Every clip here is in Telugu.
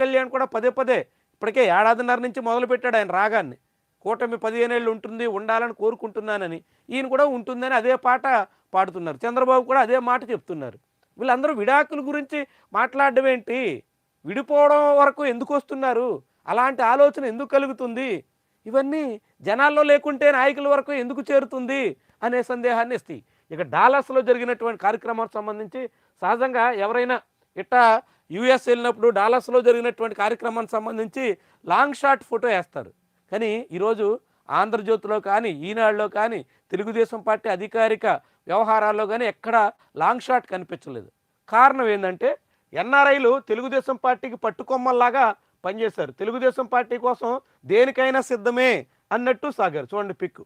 కళ్యాణ్ కూడా పదే పదే ఇప్పటికే ఏడాదిన్నర నుంచి మొదలుపెట్టాడు ఆయన రాగాన్ని. కూటమి పదిహేనేళ్ళు ఉంటుంది ఉండాలని కోరుకుంటున్నానని ఈయన కూడా ఉంటుందని అదే పాట పాడుతున్నారు. చంద్రబాబు కూడా అదే మాట చెప్తున్నారు. వీళ్ళందరూ విడాకుల గురించి మాట్లాడడం ఏంటి? విడిపోవడం వరకు ఎందుకు వస్తున్నారు? అలాంటి ఆలోచన ఎందుకు కలుగుతుంది? ఇవన్నీ జనాల్లో లేకుంటే నాయకుల వరకు ఎందుకు చేరుతుంది అనే సందేహాన్ని ఇస్తాయి. ఇక డాలస్లో జరిగినటువంటి కార్యక్రమానికి సంబంధించి సహజంగా ఎవరైనా ఇట్టా యుఎస్ వెళ్ళినప్పుడు డాలస్లో జరిగినటువంటి కార్యక్రమానికి సంబంధించి లాంగ్ షాట్ ఫోటో వేస్తారు. కానీ ఈరోజు ఆంధ్రజ్యోతిలో కానీ ఈనాడులో కానీ తెలుగుదేశం పార్టీ అధికారిక వ్యవహారాల్లో కానీ ఎక్కడ లాంగ్ షాట్ కనిపించలేదు. కారణం ఏంటంటే ఎన్ఆర్ఐలు తెలుగుదేశం పార్టీకి పట్టుకొమ్మల్లాగా పనిచేశారు. తెలుగుదేశం పార్టీ కోసం దేనికైనా సిద్ధమే అన్నట్టు సాగారు. చూడండి పిక్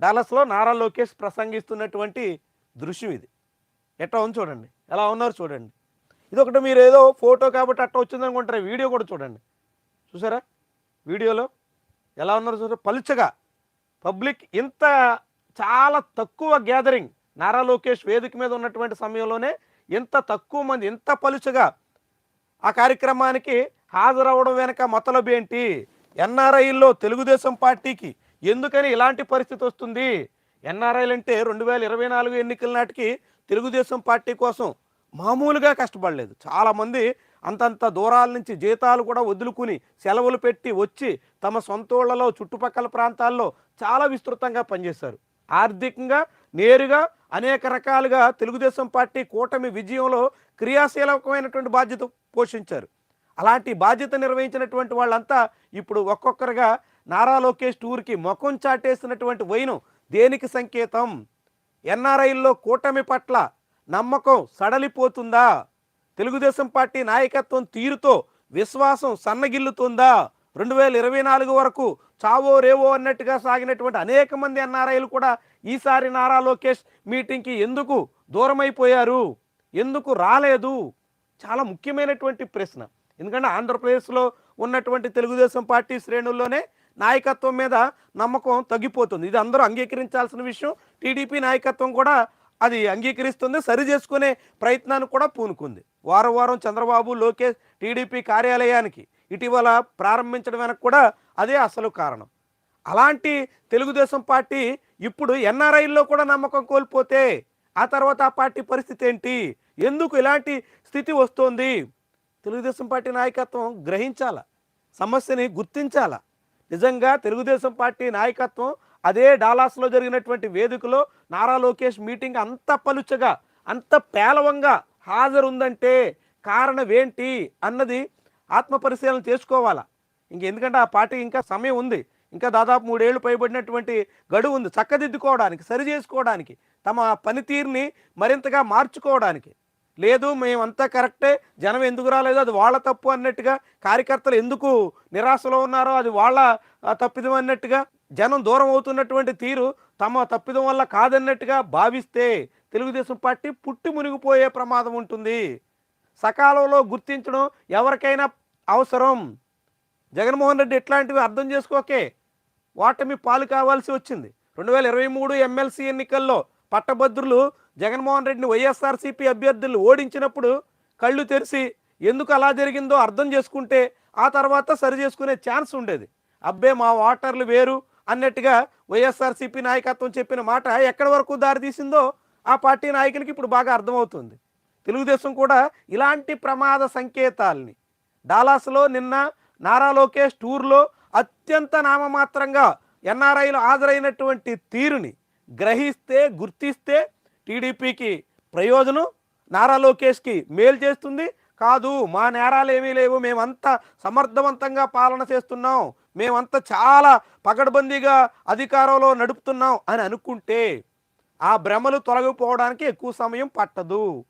డాలస్లో నారా లోకేష్ ప్రసంగిస్తున్నటువంటి దృశ్యం ఇది. ఎట్లా ఉంది చూడండి. ఎలా ఉన్నారు చూడండి. ఇదొకటి మీరు ఏదో ఫోటో కాబట్టి అట్ట వచ్చింది అనుకుంటారు. వీడియో కూడా చూడండి. చూసారా? వీడియోలో ఎలా ఉన్నారు చూసారా? పలుచగా. పబ్లిక్ ఇంత చాలా తక్కువ గ్యాదరింగ్ నారా లోకేష్ వేదిక మీద ఉన్నటువంటి సమయంలోనే ఇంత తక్కువ మంది ఇంత పలుచగా ఆ కార్యక్రమానికి హాజరవడం వెనక మతలబు ఏంటి? ఎన్ఆర్ఐల్లో తెలుగుదేశం పార్టీకి ఎందుకని ఇలాంటి పరిస్థితి వస్తుంది? ఎన్ఆర్ఐలు అంటే రెండు వేల ఇరవై నాలుగు ఎన్నికల నాటికి తెలుగుదేశం పార్టీ కోసం మామూలుగా కష్టపడలేదు. చాలామంది అంతంత దూరాల నుంచి జీతాలు కూడా వదులుకుని సెలవులు పెట్టి వచ్చి తమ సొంత ఊళ్ళలో చుట్టుపక్కల ప్రాంతాల్లో చాలా విస్తృతంగా పనిచేశారు. ఆర్థికంగా నేరుగా అనేక రకాలుగా తెలుగుదేశం పార్టీ కూటమి విజయంలో క్రియాశీలకమైనటువంటి బాధ్యత పోషించారు. అలాంటి బాధ్యత నిర్వహించినటువంటి వాళ్ళంతా ఇప్పుడు ఒక్కొక్కరుగా నారా లోకేష్ టూర్కి ముఖం చాటేసినటువంటి వైను దేనికి సంకేతం? ఎన్ఆర్ఐల్లో కూటమి పట్ల నమ్మకం సడలిపోతుందా? తెలుగుదేశం పార్టీ నాయకత్వం తీరుతో విశ్వాసం సన్నగిల్లుతుందా? రెండు వేల ఇరవై నాలుగు వరకు చావో రేవో అన్నట్టుగా సాగినటువంటి అనేక మంది ఎన్ఆర్ఐలు కూడా ఈసారి నారా లోకేష్ మీటింగ్కి ఎందుకు దూరమైపోయారు? ఎందుకు రాలేదు? చాలా ముఖ్యమైనటువంటి ప్రశ్న. ఎందుకంటే ఆంధ్రప్రదేశ్లో ఉన్నటువంటి తెలుగుదేశం పార్టీ శ్రేణుల్లోనే నాయకత్వం మీద నమ్మకం తగ్గిపోతుంది. ఇది అందరూ అంగీకరించాల్సిన విషయం. టీడీపీ నాయకత్వం కూడా అది అంగీకరిస్తుంది సరి చేసుకునే ప్రయత్నాన్ని కూడా పూనుకుంది. వారం వారం చంద్రబాబు లోకేష్ టీడీపీ కార్యాలయానికి ఇటీవల ప్రారంభించడం వెనక కూడా అదే అసలు కారణం. అలాంటి తెలుగుదేశం పార్టీ ఇప్పుడు ఎన్ఆర్ఐల్లో కూడా నమ్మకం కోల్పోతే ఆ తర్వాత ఆ పార్టీ పరిస్థితి ఏంటి? ఎందుకు ఇలాంటి స్థితి వస్తోంది? తెలుగుదేశం పార్టీ నాయకత్వం గ్రహించాల? సమస్యని గుర్తించాల? నిజంగా తెలుగుదేశం పార్టీ నాయకత్వం అదే డాలాస్లో జరిగినటువంటి వేదికలో నారా లోకేష్ మీటింగ్ అంత పలుచగా అంత పేలవంగా హాజరుందంటే కారణం ఏంటి అన్నది ఆత్మ పరిశీలన చేసుకోవాలా? ఇంక ఎందుకంటే ఆ పార్టీ ఇంకా సమయం ఉంది. ఇంకా దాదాపు మూడేళ్ళు పైబడినటువంటి గడువు ఉంది. చక్కదిద్దుకోవడానికి సరి చేసుకోవడానికి తమ పనితీరుని మరింతగా మార్చుకోవడానికి. లేదు మేమంతా కరెక్టే జనం ఎందుకు రాలేదు అది వాళ్ళ తప్పు అన్నట్టుగా కార్యకర్తలు ఎందుకు నిరాశలో ఉన్నారో అది వాళ్ళ తప్పిదం అన్నట్టుగా జనం దూరం అవుతున్నటువంటి తీరు తమ తప్పిదం వల్ల కాదన్నట్టుగా భావిస్తే తెలుగుదేశం పార్టీ పుట్టి మునిగిపోయే ప్రమాదం ఉంటుంది. సకాలంలో గుర్తించడం ఎవరికైనా అవసరం. జగన్మోహన్ రెడ్డి ఎట్లాంటివి అర్థం చేసుకోకే. ఓటమి పాలు కావాల్సి వచ్చింది. రెండు వేల ఇరవై మూడు ఎమ్మెల్సీ ఎన్నికల్లో పట్టభద్రులు జగన్మోహన్ రెడ్డిని వైఎస్ఆర్సీపీ అభ్యర్థులు ఓడించినప్పుడు కళ్ళు తెరిచి ఎందుకు అలా జరిగిందో అర్థం చేసుకుంటే ఆ తర్వాత సరి చేసుకునే ఛాన్స్ ఉండేది. అబ్బే మా ఓటర్లు వేరు అన్నట్టుగా వైఎస్ఆర్సీపీ నాయకత్వం చెప్పిన మాట ఎక్కడి వరకు దారితీసిందో ఆ పార్టీ నాయకునికి ఇప్పుడు బాగా అర్థమవుతుంది. తెలుగుదేశం కూడా ఇలాంటి ప్రమాద సంకేతాల్ని డాలాస్లో నిన్న నారా లోకేష్ టూర్లో అత్యంత నామమాత్రంగా ఎన్ఆర్ఐలు హాజరైనటువంటి తీరుని గ్రహిస్తే గుర్తిస్తే టీడీపీకి ప్రయోజనం నారా లోకేష్కి మేలు చేస్తుంది. కాదు మా నేరాలు ఏమీ లేవు మేమంతా సమర్థవంతంగా పాలన చేస్తున్నాం. మేమంతా చాలా పకడ్బందీగా అధికారంలో నడుపుతున్నాం అని అనుకుంటే ఆ భ్రమలు తొలగిపోవడానికి ఎక్కువ సమయం పట్టదు.